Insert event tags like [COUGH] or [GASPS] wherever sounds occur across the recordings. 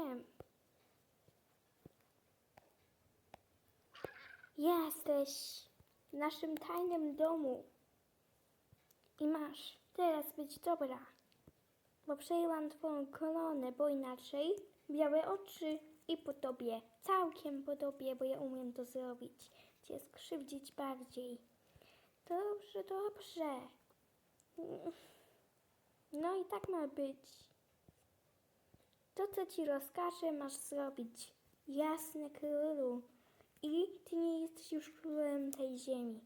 Jestem? Jesteś w naszym tajnym domu. I masz teraz być dobra. Bo przejęłam twoją koronę, bo inaczej białe oczy i po tobie. Całkiem po tobie, bo ja umiem to zrobić. Cię skrzywdzić bardziej. Dobrze, dobrze. No i tak ma być. To, co ci rozkażę, masz zrobić. Jasne, królu. I ty nie jesteś już królem tej ziemi.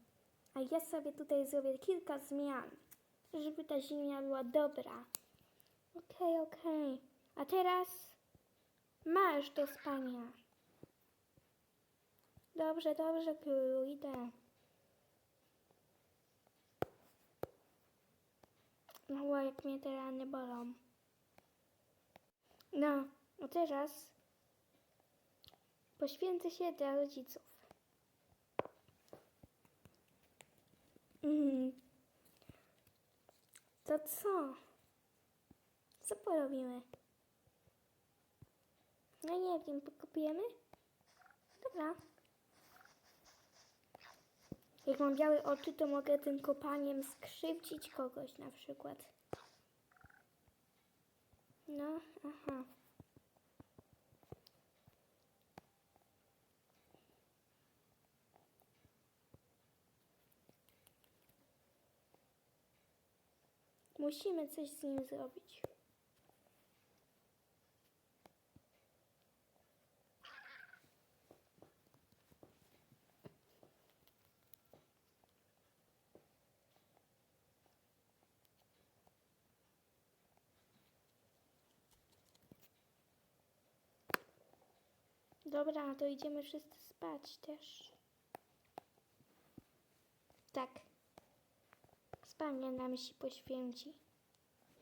A ja sobie tutaj zrobię kilka zmian, żeby ta ziemia była dobra. Okej, okej. A teraz masz do spania. Dobrze, dobrze, królu, idę. No, jak mnie te rany bolą. No, a teraz poświęcę się dla rodziców. Mhm. To co? Co porobimy? No nie wiem, pokopiemy? Dobra. Jak mam białe oczy, to mogę tym kopaniem skrzywdzić kogoś na przykład. No, aha. Musimy coś z nim zrobić. Dobra, to idziemy wszyscy spać też. Tak. Spanie nam się poświęci.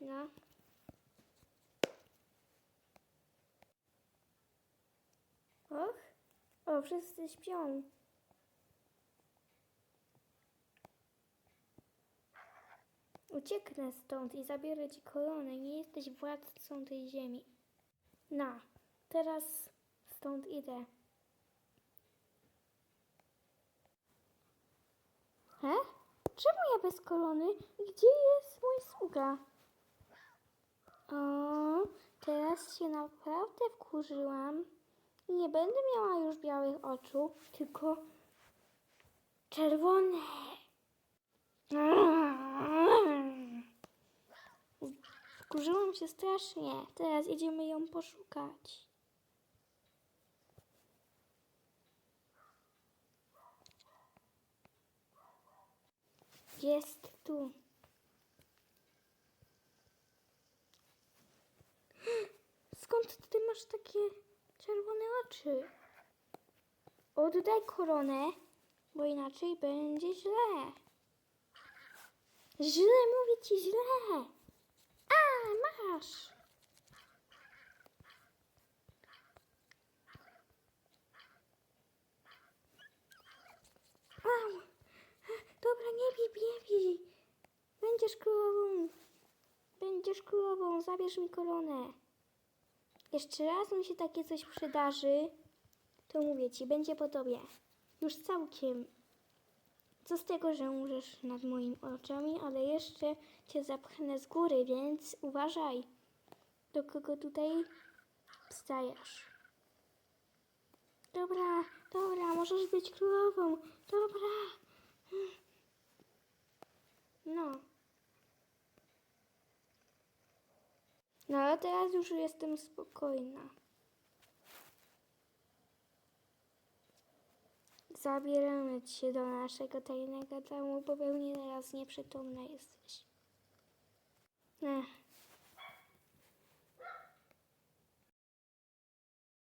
No. Och, o, wszyscy śpią. Ucieknę stąd i zabiorę ci koronę. Nie jesteś władcą tej ziemi. No, teraz stąd idę. He? Czemu ja bez korony? Gdzie jest mój sługa? O, teraz się naprawdę wkurzyłam. Nie będę miała już białych oczu, tylko czerwone. Wkurzyłam się strasznie. Teraz idziemy ją poszukać. Jest tu. [GASPS] Skąd ty masz takie czerwone oczy? Oddaj koronę, bo inaczej będzie źle. Źle, mówię ci źle. A, masz. Au. Dobra, nie bij, nie bij. Będziesz królową. Będziesz królową, zabierz mi koronę. Jeszcze raz mi się takie coś przydarzy, to mówię ci, będzie po tobie. Już całkiem. Co z tego, że umrzesz nad moimi oczami, ale jeszcze cię zapchnę z góry, więc uważaj, do kogo tutaj wstajesz. Dobra, dobra, możesz być królową. Dobra. No. No ale teraz już jestem spokojna. Zabieramy cię do naszego tajnego domu, bo pewnie teraz nieprzytomna jesteś. Ech,